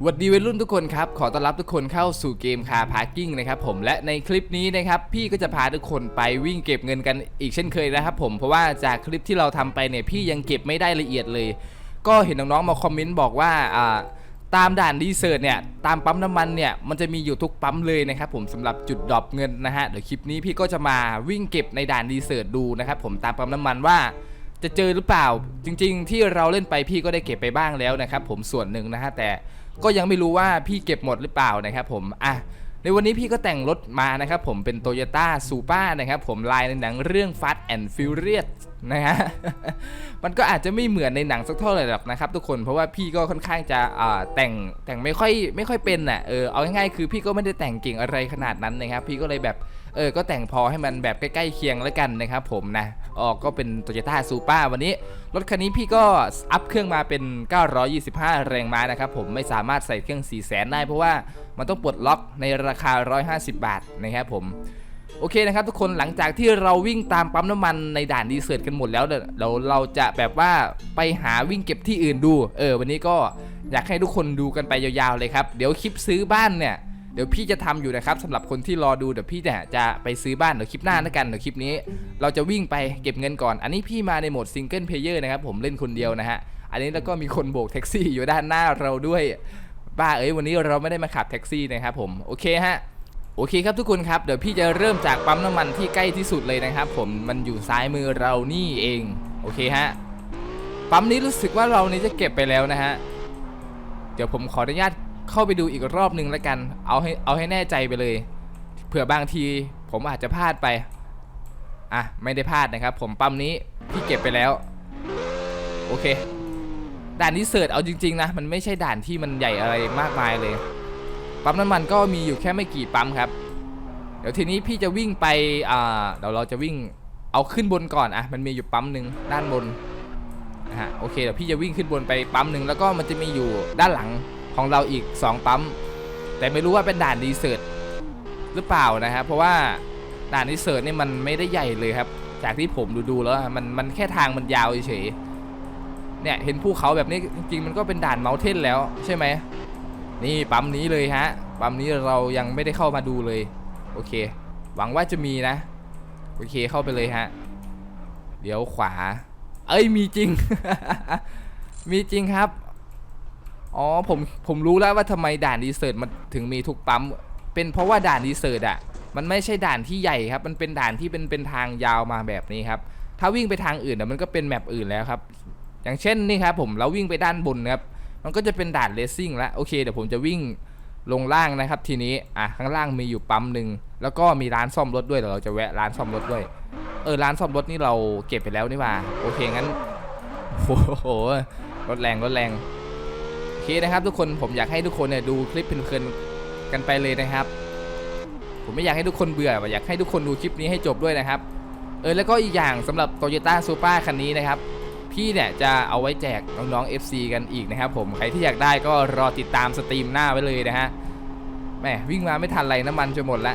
สวัสดีวัยรุ่นทุกคนครับ ขอต้อนรับทุกคนเข้าสู่เกมคาร์พาร์กิ้งนะครับผมและในคลิปนี้นะครับ พี่ก็จะพาทุกคนไปวิ่งเก็บเงินกันอีกเช่นเคยนะครับผมเพราะว่าจากคลิปที่เราทำไปเนี่ยพี่ยังเก็บไม่ได้ละเอียดเลย ก็เห็นน้องๆมาคอมเมนต์บอกว่าอ่าตามด่านดีเซอร์เนี่ยตามปั๊มน้ำมันเนี่ยมันจะมีอยู่ทุกปั๊มเลยนะครับผมสำหรับจุดดรอปเงินนะฮะเดี๋ยวคลิปนี้พี่ก็จะมาวิ่งเก็บในด่านดีเซอร์ดูนะครับผมตามปั๊มน้ำมันว่าจะเจอหรือเปล่า จริง ๆ ที่เราเล่นไปพี่ก็ได้เก็บไปบ้างแล้วนะครับผมส่วนหนึ่งนะฮะแต่ ก็ยังไม่รู้ว่าพี่เก็บหมดหรือเปล่านะครับผมอะในวันนี้พี่ก็แต่งรถมานะครับผมเป็น t o y ยต้าซูเปอร์นะครับผมลายในหนังเรื่อง Fast and Furious นะฮะมันก็อาจจะไม่เหมือนในหนังสักเท่าไหร่หรอกนะครับทุกคนเพราะว่าพี่ก็ค่อนข้างจะแต่งแต่งไม่ค่อยไม่ค่อยเป็นน่ะเออเอาง่ายๆคือพี่ก็ไม่ได้แต่งเก่งอะไรขนาดนั้นนะครับ พี่ก็เลยแบบเออก็แต่งพอให้มันแบบใกล้ๆเคียงแล้วกันนะครับผมนะ ออกก็เป็น t o y ยต้าซูเปอร์วันนี้ รถคันนี้พี่ก็อัพเครื่องมาเป็น 925 แรงม้านะครับผมไม่สามารถใส่เครื่อง4 0 0 0 0 ได้เพราะว่ามันต้องปลดล็อกในราคา 150 บาทนะครับผมโอเคนะครับทุกคนหลังจากที่เราวิ่งตามปั๊มน้ำมันในด่านดีเซอร์กันหมดแล้วเดี๋ยวเราเราจะแบบว่าไปหาวิ่งเก็บที่อื่นดู เออ วันนี้ก็อยากให้ทุกคนดูกันไปยาวๆเลยครับ เดี๋ยวคลิปซื้อบ้านเนี่ย เดี๋ยวพี่จะทำอยู่นะครับสำหรับคนที่รอดูเดี๋ยวพี่เนี่ยจะไปซื้อบ้านเดี๋ยวคลิปหน้าแล้วกันเดี๋ยวคลิปนี้ เราจะวิ่งไปเก็บเงินก่อน อันนี้พี่มาในโหมดซิงเกิลเพลเยอร์นะครับผมเล่นคนเดียวนะฮะอันนี้แล้วก็มีคนโบกแท็กซี่อยู่ด้านหน้าเราด้วยบ้าเอ้ยวันนี้เราไม่ได้มาขับแท็กซี่นะครับผมโอเคฮะโอเคครับทุกคนครับเดี๋ยวพี่จะเริ่มจากปั๊มน้ำมันที่ใกล้ที่สุดเลยนะครับ ผมมันอยู่ซ้ายมือเรานี่เองโอเคฮะปั๊มนี้รู้สึกว่าเรานี้จะเก็บไปแล้วนะฮะเดี๋ยวผมขออนุญาต เข้าไปดูอีกรอบหนึ่งแล้วกัน เอาให้เอาให้แน่ใจไปเลย เผื่อบางทีผมอาจจะพลาดไปอะไม่ได้พลาดนะครับ ผมปั๊มนี้พี่เก็บไปแล้วโอเค ด่านนี้เสิร์ชเอาจริงๆนะมันไม่ใช่ด่านที่มันใหญ่อะไรมากมายเลย ปั๊มน้ำมันก็มีอยู่แค่ไม่กี่ปั๊มครับ เดี๋ยวทีนี้พี่จะวิ่งไปอ่าเดี๋ยวเราจะวิ่งเอาขึ้นบนก่อนอะมันมีอยู่ปั๊มหนึ่งด้านบนนะฮะโอเคเดี๋ยวพี่จะวิ่งขึ้นบนไปปั๊มหนึ่งแล้วก็มันจะมีอยู่ด้านหลัง ของเราอีก 2 ปั๊ม แต่ไม่รู้ว่าเป็นด่านดีเซิร์ตหรือเปล่านะครับเพราะว่าด่านดีเซิร์ตนี่มันไม่ได้ใหญ่เลยครับ จากที่ผมดูดูแล้วมันมันแค่ทางมันยาวเฉยเนี่ยเห็นภูเขาแบบนี้จริงๆมันก็เป็นด่านเมลเทนแล้วใช่ไหมนี่ปั๊มนี้เลยฮะปั๊มนี้เรายังไม่ได้เข้ามาดูเลยโอเค หวังว่าจะมีนะโอเคเข้าไปเลยฮะเดี๋ยวขวา เอ้ยมีจริง มีจริงครับ อ๋อผมผมรู้แล้วว่าทำไมด่านดีเซิร์ตมันถึงมีทุกปั๊ม เป็นเพราะว่าด่านดีเซิร์ตอะ มันไม่ใช่ด่านที่ใหญ่ครับ มันเป็นด่านที่เป็นเป็นทางยาวมาแบบนี้ครับ ถ้าวิ่งไปทางอื่นเดี๋ยวมันก็เป็นแมปอื่นแล้วครับ อย่างเช่นนี่ครับผมเราวิ่งไปด้านบนครับ มันก็จะเป็นด่านเลสซิ่งแล้วโอเคเดี๋ยวผมจะวิ่งลงล่างนะครับ ทีนี้อะข้างล่างมีอยู่ปั๊มหนึ่งแล้วก็มีร้านซ่อมรถด้วยเดี๋ยวเราจะแวะร้านซ่อมรถด้วย เออร้านซ่อมรถนี่เราเก็บไปแล้วนี่ว่าโอเคงั้นโอ้โหรถแรงรถแรง เคนะครับทุกคนผมอยากให้ทุกคนเนี่ยดูคลิปเพลินๆกันไปเลยนะครับ ผมไม่อยากให้ทุกคนเบื่ออยากให้ทุกคนดูคลิปนี้ให้จบด้วยนะครับ เออแล้วก็อีกอย่างสำหรับ Toyota Supra คันนี้นะครับ พี่เนี่ยจะเอาไว้แจกน้องๆ FC กันอีกนะครับ ผมใครที่อยากได้ก็รอติดตามสตรีมหน้าไว้เลยนะฮะแหมวิ่งมาไม่ทันไรน้ำมันจะหมดละ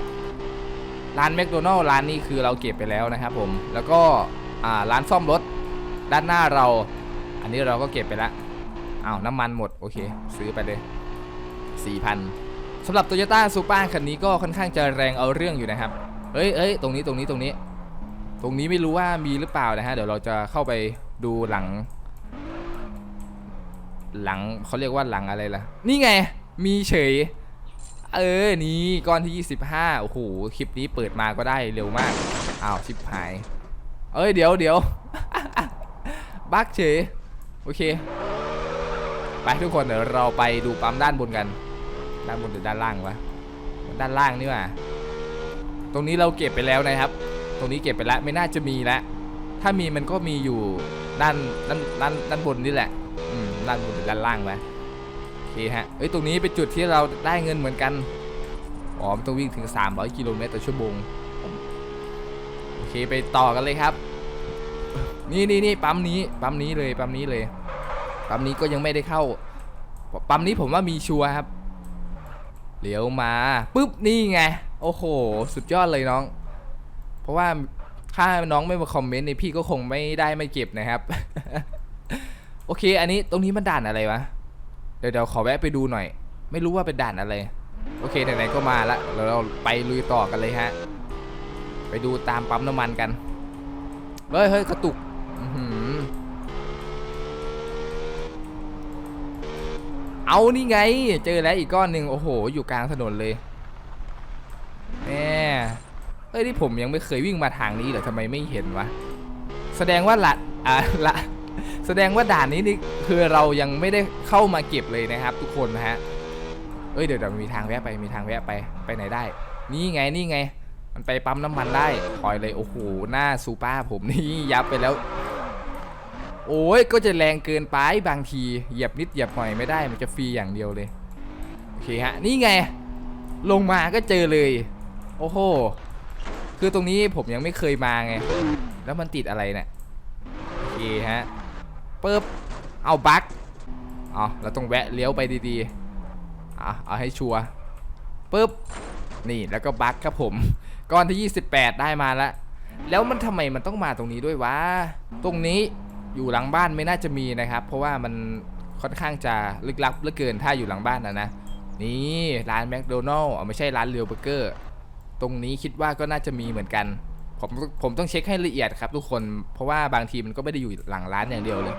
ร้านแมคโดนัลล์ร้านนี้คือเราเก็บไปแล้วนะครับผมแล้วก็อ่าร้านซ่อมรถด้านหน้าเรา อันนี้เราก็เก็บไปและ อ้าวน้ำมันหมดโอเค ซื้อไปเลย 4,000สำหรับ Toyota Supra คันนี้ก็ค่อนข้างจะแรงเอาเรื่องอยู่นะครับเอ้ยเอ้ยตรงนี้ตรงนี้ตรงนี้ ตรงนี้ไม่รู้ว่ามีหรือเปล่านะฮะเดี๋ยวเราจะเข้าไปดูหลัง หลังเขาเรียกว่าหลังอะไรล่ะ นี่ไง มีเฉย เออนี่ก้อนที่ 25โอ้โหคลิปนี้เปิดมาก็ได้เร็วมากอ้าวชิบหาย เอ้ยเดี๋ยวเดี๋ยวบักเฉยโอเค ไปทุกคนเดี๋ยวเราไปดูปั๊มด้านบนกัน ด้านบนหรือด้านล่างวะด้านล่างนี่ว่าตรงนี้เราเก็บไปแล้วนะครับ ตรงนี้เก็บไปแล้วไม่น่าจะมีแล้วถ้ามีมันก็มีอยู่ด้านด้านด้านด้านบนนี่แหละอืมด้านบนหรือด้านล่างไหมโอเคฮะเอ้ยตรงนี้เป็นจุดที่เราได้เงินเหมือนกันอ๋อมันต้องวิ่งถึง 300 กิโลเมตรต่อชั่วโมงโอเคไปต่อกันเลยครับ นี่นี่นี่ปั๊มนี้ปั๊มนี้เลยปั๊มนี้เลย ปั๊มนี้ก็ยังไม่ได้เข้า ปั๊มนี้ผมว่ามีชัวร์ครับเลี้ยวมาปุ๊บนี่ไง โอ้โห สุดยอดเลยน้อง เพราะว่าถ้าน้องไม่มาคอมเมนต์เนี่ยพี่ก็คงไม่ได้ไม่เก็บนะครับ โอเค อันนี้ตรงนี้มันด่านอะไรวะ เดี๋ยวเดี๋ยวขอแวะไปดูหน่อย ไม่รู้ว่าเป็นด่านอะไร โอเคไหนๆก็มาละเราเราไปลุยต่อกันเลยฮะ ไปดูตามปั๊มน้ำมันกัน เฮ้ยเฮ้ยกระตุก เอานี่ไง เจอแล้วอีกก้อนหนึ่งโอ้โห อยู่กลางถนนเลยแหมเฮ้ยที่ผมยังไม่เคยวิ่งมาทางนี้เหรอทำไมไม่เห็นวะ แสดงว่าละอะละแสดงว่าด่านนี้นี่คือเรายังไม่ได้เข้ามาเก็บเลยนะครับ ทุกคนนะฮะ เอ้ยเดี๋ยวเดี๋ยวมีทางแวะไปมีทางแวะไปไปไหนได้ นี่ไงนี่ไง มันไปปั๊มน้ำมันได้ถอยเลยโอ้โหหน้าซูป้าผมนี่ยับไปแล้ว โอ้ยก็จะแรงเกินไปบางทีเหยียบนิดเหยียบหน่อยไม่ได้มันจะฟรีอย่างเดียวเลยโอเคฮะนี่ไง ลงมาก็เจอเลย โอ้โหคือตรงนี้ผมยังไม่เคยมาไง แล้วมันติดอะไรเนี่ยโอเคฮะปึ๊บเอาบั๊กอ๋อเราต้องแวะเลี้ยวไปดีๆอะเอาให้ชัวร์ปึ๊บนี่แล้วก็บั๊กครับผมก้อนที่ 28 ได้มาแล้วแล้วมันทำไมมันต้องมาตรงนี้ด้วยวะตรงนี้ อยู่หลังบ้านไม่น่าจะมีนะครับ เพราะว่ามันค่อนข้างจะลึกลับเหลือเกินถ้าอยู่หลังบ้านนะนะนี่ร้านแมคโดนัลล์ไม่ใช่ร้านเรียวเบอร์เกอร์ตรงนี้คิดว่าก็น่าจะมีเหมือนกัน ผมผมต้องเช็คให้ละเอียดครับทุกคนเพราะว่าบางทีมันก็ไม่ได้อยู่หลังร้านอย่างเดียวเลย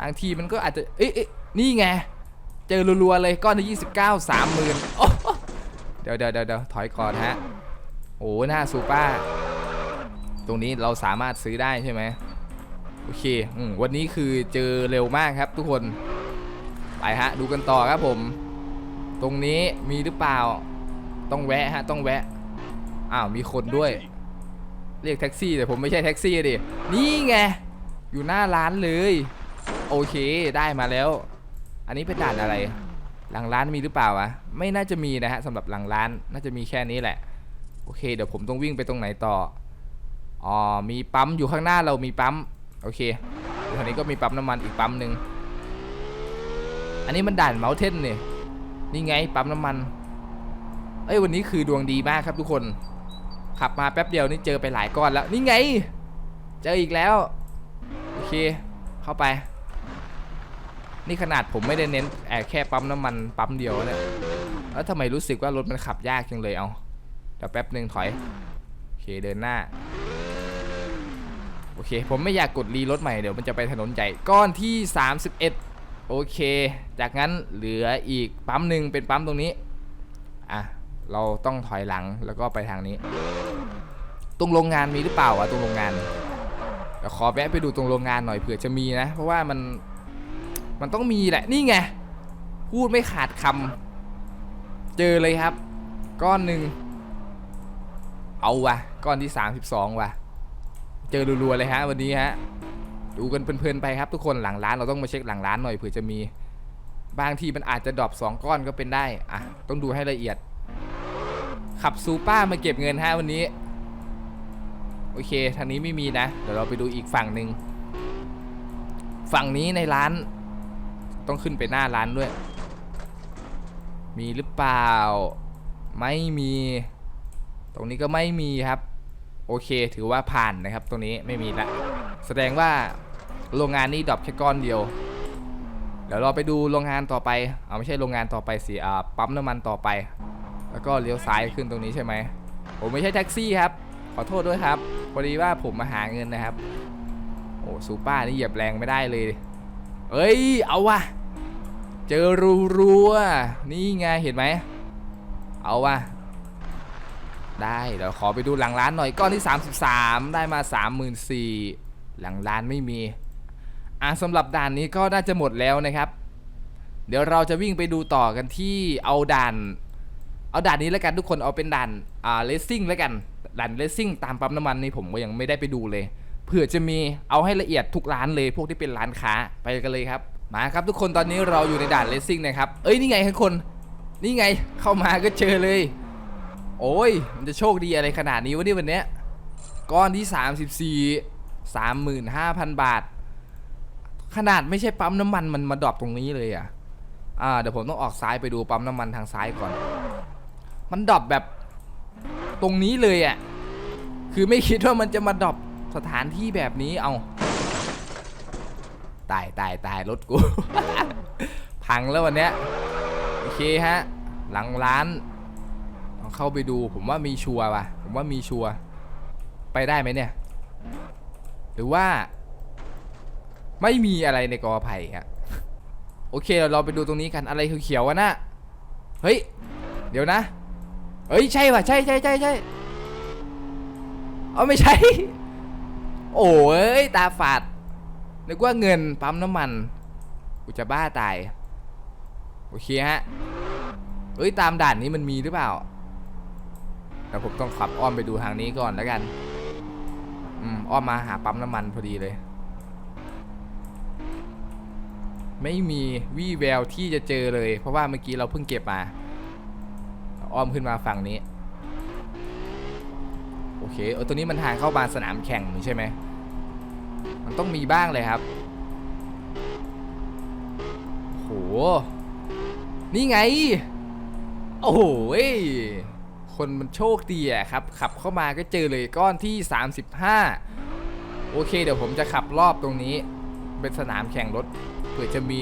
บางทีมันก็อาจจะเอ๊ะเอ๊ะนี่ไง เจอรัวๆเลยก้อนที่29 3 0,000โอ้โหเดี๋ยวเดี๋ยวเดี๋ยวเดี๋ยวถอยก่อนฮะโอ้หน้าซูเป้าตรงนี้เราสามารถซื้อได้ใช่ไหม โอเคอมวันนี้คือเจอเร็วมากครับทุกคน ไปฮะ ดูกันต่อครับผม ตรงนี้มีหรือเปล่า ต้องแวะฮะ ต้องแวะ อ้าว มีคนด้วย เรียกแท็กซี่แต่ผมไม่ใช่แท็กซี่ดิ นี่ไง อยู่หน้าร้านเลย โอเค ได้มาแล้ว อันนี้เป็นด่านอะไร หลังร้านมีหรือเปล่าวะ ไม่น่าจะมีนะฮะสำหรับหลังร้าน น่าจะมีแค่นี้แหละ โอเค เดี๋ยวผมต้องวิ่งไปตรงไหนต่อ อ๋อ มีปั๊มอยู่ข้างหน้าเรามีปั๊ม โอเคเดี๋ยวนี้ก็มีปั๊มน้ำมันอีกปั๊มหนึ่งอันนี้มันด่านเมาเทนเนี่ยนี่ไงปั๊มน้ำมัน เอ้ยวันนี้คือดวงดีมากครับทุกคน ขับมาแป๊บเดียวนี่เจอไปหลายก้อนแล้ว นี่ไง เจออีกแล้ว โอเค เข้าไป นี่ขนาดผมไม่ได้เน้นแอบแค่ปั๊มน้ำมันปั๊มเดียวเนี่ยแล้วทำไมรู้สึกว่ารถมันขับยากจังเลยเอาเดี๋ยวแป๊บหนึ่งถอย โอเคเดินหน้า อเค ผมไม่อยากกดรีรถใหม่เดี๋ยวมันจะไปถนนใหญ่ก้อนที่ 31 โอเค จากนั้นเหลืออีกปั๊มหนึ่งเป็นปั๊มตรงนี้ อะ เราต้องถอยหลังแล้วก็ไปทางนี้ ตรงโรงงานมีหรือเปล่าวะตรงโรงงานเดี๋ยวขอแวะไปดูตรงโรงงานหน่อยเผื่อจะมีนะ เพราะว่ามันมันต้องมีแหละนี่ไง พูดไม่ขาดคำเจอเลยครับ ก้อนหนึ่งเอาวะก้อนที่ 32วะ เจอรัวๆเลยฮะวันนี้ฮะดูกันเพลินๆไปครับทุกคนหลังร้านเราต้องมาเช็คหลังร้านหน่อยเผื่อจะมี บางทีมันอาจจะดรอป2ก้อนก็เป็นได้อะต้องดูให้ละเอียด ขับซูป้ามาเก็บเงินฮะวันนี้ โอเคทางนี้ไม่มีนะ เดี๋ยวเราไปดูอีกฝั่งหนึ่งฝั่งนี้ในร้าน ต้องขึ้นไปหน้าร้านด้วย มีหรือเปล่า ไม่มี ตรงนี้ก็ไม่มีครับ โอเค ถือว่าผ่านนะครับ ตรงนี้ไม่มีละ แสดงว่าโรงงานนี้ดรอปแค่ก้อนเดียว เดี๋ยวเราไปดูโรงงานต่อไป เอาไม่ใช่โรงงานต่อไปสิอ่าปั๊มน้ำมันต่อไป แล้วก็เลี้ยวซ้ายขึ้นตรงนี้ใช่ไหมผมไม่ใช่แท็กซี่ครับ ขอโทษด้วยครับ พอดีว่าผมมาหาเงินนะครับ โอ้ซูป้านี่เหยียบแรงไม่ได้เลย เอ้ย เอาวะ เจอรูรัวนี่ไงเห็นไหม เอาวะ ได้เดี๋ยวขอไปดูหลังร้านหน่อยก้อนที่ 33 ได้มา 34,000หลังร้านไม่มีอะสำหรับด่านนี้ก็น่าจะหมดแล้วนะครับ เดี๋ยวเราจะวิ่งไปดูต่อกันที่เอาด่าน เอาด่านนี้แล้วกันทุกคนเอาเป็นด่านอ่าเลสซิ่งแล้วกันด่านเลสซิ่งตามปั๊มน้ำมันนี่ผมก็ยังไม่ได้ไปดูเลยเผื่อจะมีเอาให้ละเอียดทุกร้านเลยพวกที่เป็นร้านค้าไปกันเลยครับมาครับทุกคนตอนนี้เราอยู่ในด่านเลสซิ่งนะครับ เอ้ยนี่ไงทุกคน นี่ไงเข้ามาก็เจอเลย โอ้ย มันจะโชคดีอะไรขนาดนี้วะเนี่ยวันเนี้ยก้อนที่ 34 35,000 บาท ขนาดไม่ใช่ปั๊มน้ำมันมันมาดรอปตรงนี้เลยอะ อ่า เดี๋ยวผมต้องออกซ้ายไปดูปั๊มน้ำมันทางซ้ายก่อน มันดรอปแบบตรงนี้เลยอะ คือไม่คิดว่ามันจะมาดรอปสถานที่แบบนี้ เอาตายตายตายรถกู พังแล้ววันเนี้ย โอเคฮะ หลังร้าน เข้าไปดู ผมว่ามีชัวร์ว่ะ ผมว่ามีชัวร์ไปได้ไหมเนี่ย หรือว่า ไม่มีอะไรในกอไผ่ครับโอเคเราเราไปดูตรงนี้กันอะไรเขียวๆวะนะเฮ้ย เดี๋ยวนะ เฮ้ย ใช่ว่ะ ใช่ใช่ใช่ใช่เอาไม่ใช่ โอ้ย ตาฝาด นึกว่าเงินปั๊มน้ำมัน กูจะบ้าตาย โอเคฮะเอ้ย ตามด่านนี้มันมีหรือเปล่า แต่ผมต้องขับอ้อมไปดูทางนี้ก่อนแล้วกันอืมอ้อมมาหาปั๊มน้ำมันพอดีเลย ไม่มีวี่แววที่จะเจอเลย เพราะว่าเมื่อกี้เราเพิ่งเก็บมาอ้อมขึ้นมาฝั่งนี้ โอเคเออตัวนี้มันทางเข้ามาสนามแข่งใช่ไหมมันต้องมีบ้างเลยครับโหนี่ไง โอ้โหย คนมันโชคดีอะครับ ขับเข้ามาก็เจอเลยก้อนที่ 35 โอเค เดี๋ยวผมจะขับรอบตรงนี้ เป็นสนามแข่งรถเผื่อจะมี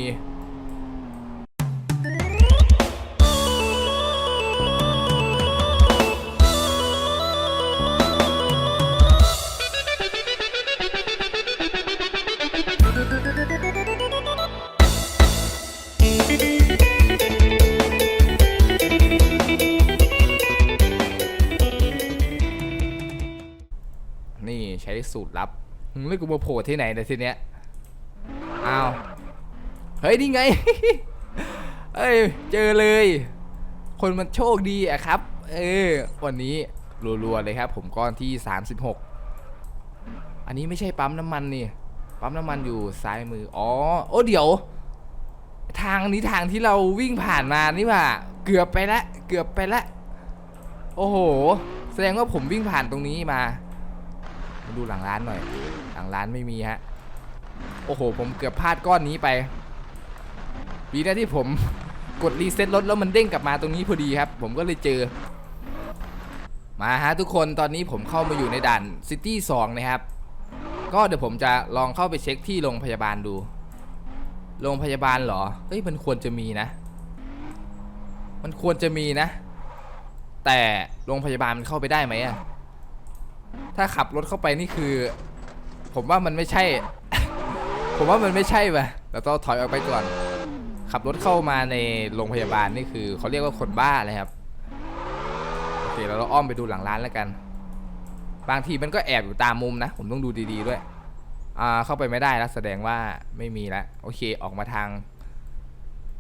สูตรลับมึงเลือกกูมาโผล่ที่ไหนนยทีเนี้ยอ้าวเฮ้ยนี่ไงเอ้ยเจอเลย คนมันโชคดีอะครับ เออวันนี้รัวๆเลยครับ ผมก้อนที่ 36 อันนี้ไม่ใช่ปั๊มน้ำมันนี่ปั๊มน้ำมันอยู่ซ้ายมืออ๋อโอ้เดี๋ยว ทางนี้ทางที่เราวิ่งผ่านมานี่ว่า เกือบไปละ เกือบไปละ โอ้โห แสดงว่าผมวิ่งผ่านตรงนี้มา มาดูหลังร้านหน่อย หลังร้านไม่มีฮะ โอ้โห ผมเกือบพลาดก้อนนี้ไปดีนะที่ผมกดรีเซ็ตรถแล้วมันเด้งกลับมาตรงนี้พอดีครับ ผมก็เลยเจอ มาฮะทุกคนตอนนี้ผมเข้ามาอยู่ในด่านซิตี้2นะครับ ก็เดี๋ยวผมจะลองเข้าไปเช็คที่โรงพยาบาลดู โรงพยาบาลเหรอ เฮ้ยมันควรจะมีนะ มันควรจะมีนะ แต่โรงพยาบาลมันเข้าไปได้ไหมอะ ถ้าขับรถเข้าไปนี่คือ ผมว่ามันไม่ใช่ ผมว่ามันไม่ใช่ป่ะเราต้องถอยออกไปก่อน ขับรถเข้ามาในโรงพยาบาลนี่คือเขาเรียกว่าคนบ้าเลยครับโอเคเราเราอ้อมไปดูหลังร้านแล้วกัน บางทีมันก็แอบอยู่ตามมุมนะ ผมต้องดูดีๆด้วยอ่าเข้าไปไม่ได้แล้วแสดงว่าไม่มีแล้วโอเคออกมาทาง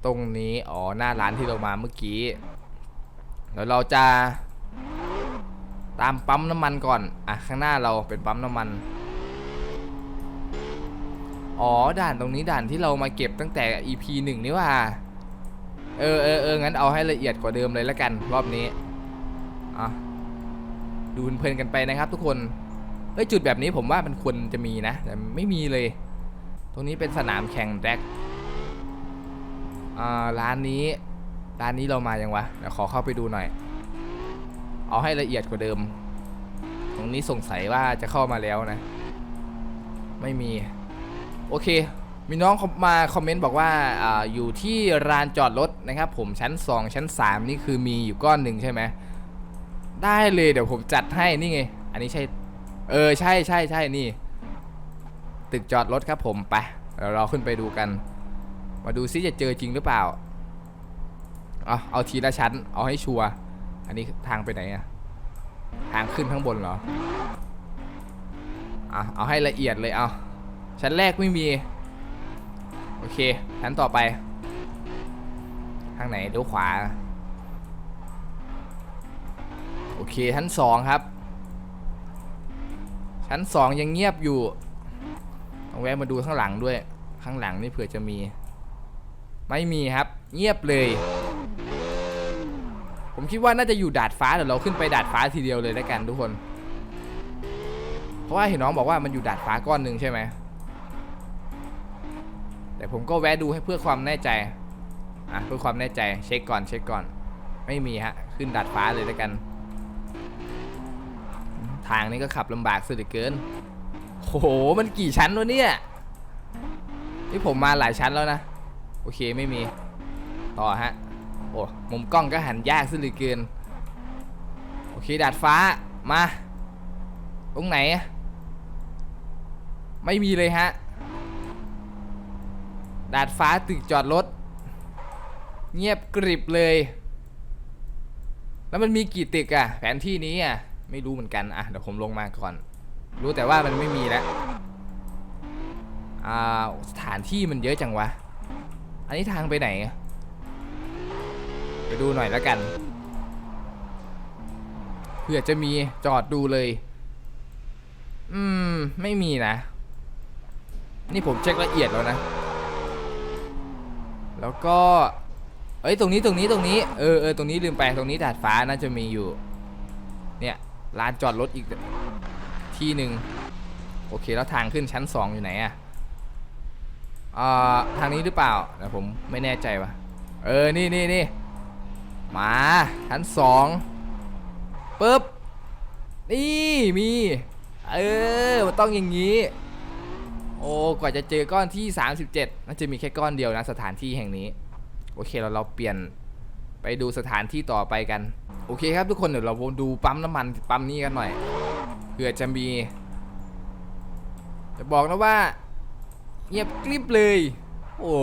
ตรงนี้อ๋อหน้าร้านที่เรามาเมื่อกี้แล้วเราจะ ตามปั๊มน้ำมันก่อน อะ ข้างหน้าเราเป็นปั๊มน้ำมัน อ๋อ ด่านตรงนี้ด่านที่เรามาเก็บตั้งแต่ EP หนึ่งนี่ว่า เออเออเอองั้นเอาให้ละเอียดกว่าเดิมเลยแล้วกัน รอบนี้ อะ ดูเพลินกันไปนะครับทุกคนเอ้ยจุดแบบนี้ผมว่ามันควรจะมีนะ แต่ไม่มีเลย ตรงนี้เป็นสนามแข่งแร็กอ่าร้านนี้ ร้านนี้เรามายังวะ เดี๋ยวขอเข้าไปดูหน่อย เอาให้ละเอียดกว่าเดิม ตรงนี้สงสัยว่าจะเข้ามาแล้วนะ ไม่มี โอเค มีน้องมาคอมเมนต์บอกว่าออยู่ที่ลานจอดรถนะครับผมชั้น 2 ชั้น 3 นี่คือมีอยู่ก้อนหนึ่งใช่ไหมได้เลยเดี๋ยวผมจัดให้นี่ไง อันนี้ใช่ เออใช่ใช่ใช่นี่ ตึกจอดรถครับผมไปเดี๋ยวเราขึ้นไปดูกัน มาดูซิจะเจอจริงหรือเปล่า เอาเอาทีละชั้น เอาให้ชัวร์ อันนี้ทางไปไหนอะทางขึ้นข้างบนเหรออะเอาให้ละเอียดเลยเอาชั้นแรกไม่มี โอเค ชั้นต่อไป ทางไหนเดี๋ยวขวา โอเค ชั้นสองครับ ชั้นสองยังเงียบอยู่ต้องแวะมาดูข้างหลังด้วย ข้างหลังนี่เผื่อจะมี ไม่มีครับ เงียบเลย ผมคิดว่าน่าจะอยู่ดาดฟ้าเดี๋ยวเราขึ้นไปดาดฟ้าทีเดียวเลยแล้วกันทุกคน เพราะว่าเห็นน้องบอกว่ามันอยู่ดาดฟ้าก้อนหนึ่งใช่ไหมแต่ผมก็แวะดูให้เพื่อความแน่ใจอะเพื่อความแน่ใจเช็คก่อนเช็คก่อน ไม่มีฮะขึ้นดาดฟ้าเลยแล้วกัน ทางนี้ก็ขับลำบากสุดเหลือเกินโอ้โหมันกี่ชั้นวะเนี่ยนี่ผมมาหลายชั้นแล้วนะ โอเคไม่มี ต่อฮะ ออ้มุมกล้องก็หันยากซะเหลือเกิน โอเคดาดฟ้ามา ตรงไหน ไม่มีเลยฮะ ดาดฟ้าตึกจอดรถ เงียบกริบเลย แล้วมันมีกี่ตึกอะแผนที่นี้อะไม่รู้เหมือนกันอะเดี๋ยวผมลงมาก่อน รู้แต่ว่ามันไม่มีแล้วอ่าสถานที่มันเยอะจังวะ อันนี้ทางไปไหนอะ ไปดูหน่อยแล้วกันเผื่อจะมีจอดดูเลย อืม ไม่มีนะ นี่ผมเช็คละเอียดแล้วนะ แล้วก็ เอ้ย ตรงนี้ตรงนี้ตรงนี้ เออเออตรงนี้ลืมไป ตรงนี้ดาดฟ้าน่าจะมีอยู่ เนี่ยลานจอดรถอีกที่หนึ่งโอเคแล้วทางขึ้นชั้นสองอยู่ไหนอะอ่าทางนี้หรือเปล่าแต่ผมไม่แน่ใจว่ะ เออ นี่นี่นี่ มาชั้นสองปึ๊บ นี่มี เออ มันต้องอย่างนี้ โอ้กว่าจะเจอก้อนที่ 37น่าจะมีแค่ก้อนเดียวนะสถานที่แห่งนี้ โอเคเราเราเปลี่ยนไปดูสถานที่ต่อไปกัน โอเคครับทุกคนเดี๋ยวเราดูปั๊มน้ำมันปั๊มนี้กันหน่อยเผื่อจะมี จะบอกนะว่า เงียบกริบเลย โอ้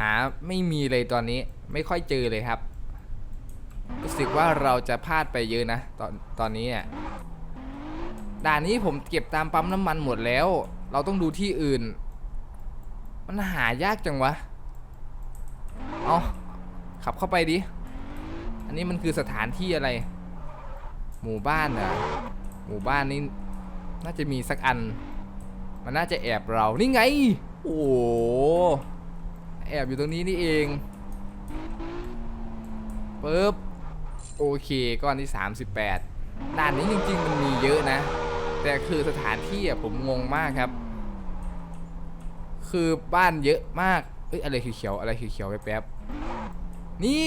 หาไม่มีเลยตอนนี้ไม่ค่อยเจอเลยครับ สึกว่าเราจะพลาดไปเยอะนะ ตอนตอนนี้อะด่านนี้ผมเก็บตามปั๊มน้ำมันหมดแล้ว เราต้องดูที่อื่น มันหายากจังวะ เอาขับเข้าไปดิ อันนี้มันคือสถานที่อะไร หมู่บ้านเหรอหมู่บ้านนี้น่าจะมีสักอัน มันน่าจะแอบเรา นี่ไง โอ้แอบอยู่ตรงนี้นี่เองปึ๊บ โอเคก้อนที่ 38 ด่านนี้จริง ๆ มันมีเยอะนะ แต่คือสถานที่อะผมงงมากครับ คือบ้านเยอะมากเอ้ยอะไรเขียวๆอะไรเขียวๆแป๊บๆนี่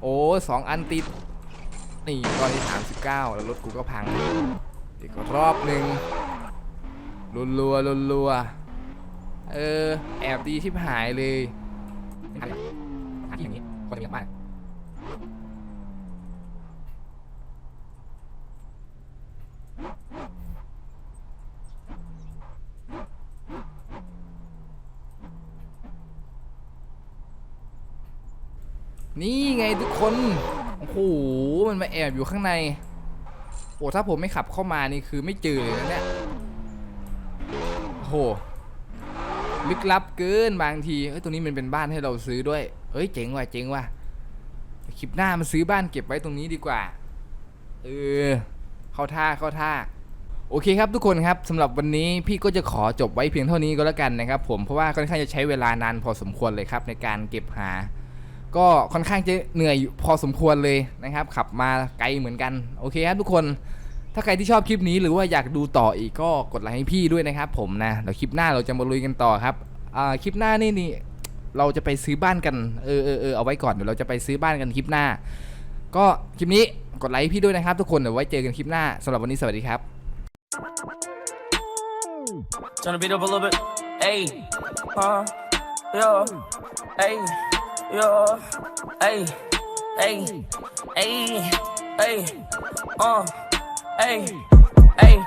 โอ้สองอันติด นี่ก้อนที่ 39 แล้วรถกูก็พังอีกรอบหนึ่งรัวรัวรัวรัวเออ แอบดีที่หายเลยหาที่อย่างนี้คนจะมีบ้าน นี่ไงทุกคน โอ้โห มันมาแอบอยู่ข้างใน โอ้ถ้าผมไม่ขับเข้ามานี่คือไม่เจอเลยนะเนี่ย โอ้โห ลึกลับเกินบางที เอ้ย ตรงนี้มันเป็นบ้านให้เราซื้อด้วย เอ้ย เจ๋งว่ะ เจ๋งว่ะ คลิปหน้ามาซื้อบ้านเก็บไว้ตรงนี้ดีกว่า เออ เข้าท่า เข้าท่าโอเคครับทุกคนครับสำหรับวันนี้พี่ก็จะขอจบไว้เพียงเท่านี้ก็แล้วกันนะครับผมเพราะว่าค่อนข้างจะใช้เวลานานพอสมควรเลยครับในการเก็บหา ก็ค่อนข้างจะเหนื่อยพอสมควรเลยนะครับ ขับมาไกลเหมือนกัน โอเคครับทุกคน ถ้าใครที่ชอบคลิปนี้หรือว่าอยากดูต่ออีกก็กดไลค์ให้พี่ด้วยนะครับ ผมนะเดี๋ยวคลิปหน้าเราจะมาลุยกันต่อครับคลิปหน้านี่นี่เราจะไปซื้อบ้านกันเออเออเออเอาไว้ก่อนเดี๋ยวเราจะไปซื้อบ้านกันคลิปหน้า ก็คลิปนี้กดไลค์ให้พี่ด้วยนะครับ ทุกคนเดี๋ยวไว้เจอกันคลิปหน้าสำหรับวันนี้สวัสดีครับ Turn the beat up a little bit. Ayy, huh? Yeah. Ayy, yeah. Ayy, ayy, ayy, ayy, uh, ayy, ayy,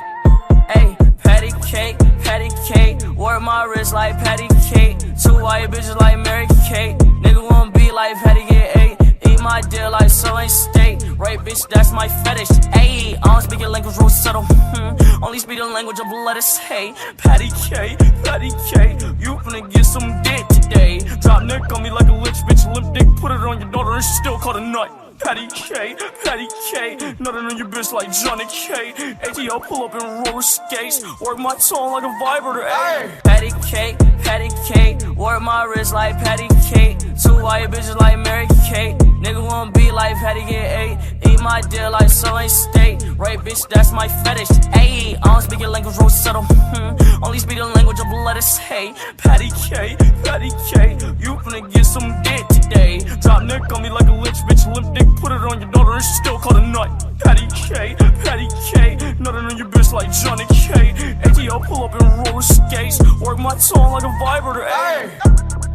ayy. Patty cake, patty cake. Wear my wrist like patty cake. Two white bitches like Mary Kate. Nigga wanna be like Patty get eight. Eat my deal like Southern State. Right, bitch, that's my fetish. Ayy, I don't speak your language, real subtle. Hmm. Only speak the language of lettuce. Hey, Patty K, Patty K. You finna get some dick today. Drop neck on me like a lich bitch. Limp dick, put it on your daughter and she still call a nut. Patty K, Patty K. Nothing on your bitch like Johnny K. ATL pull up in roller skates. Work my tone like a vibrator. Ayy, Patty K, Patty K. Work my wrist like Patty K. Two white bitches like Mary Kate. Nigga wanna be like Patty get eight. Eat my deal like Southern State. Right, bitch, that's my fetish. Ayy, I don't speak your language, real subtle. Hmm. Only speak the language of lettuce. Hey, Patty K, Patty K. You finna get some dick today. Drop neck on me like a lich bitch. Limp dick, put it on your daughter and she still call a nut. Patty K, Patty K. Nothing on your bitch like Johnny K. ATL pull up in roller skates. Work my tone like a vibrator. Ayy.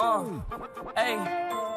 Uh, hey.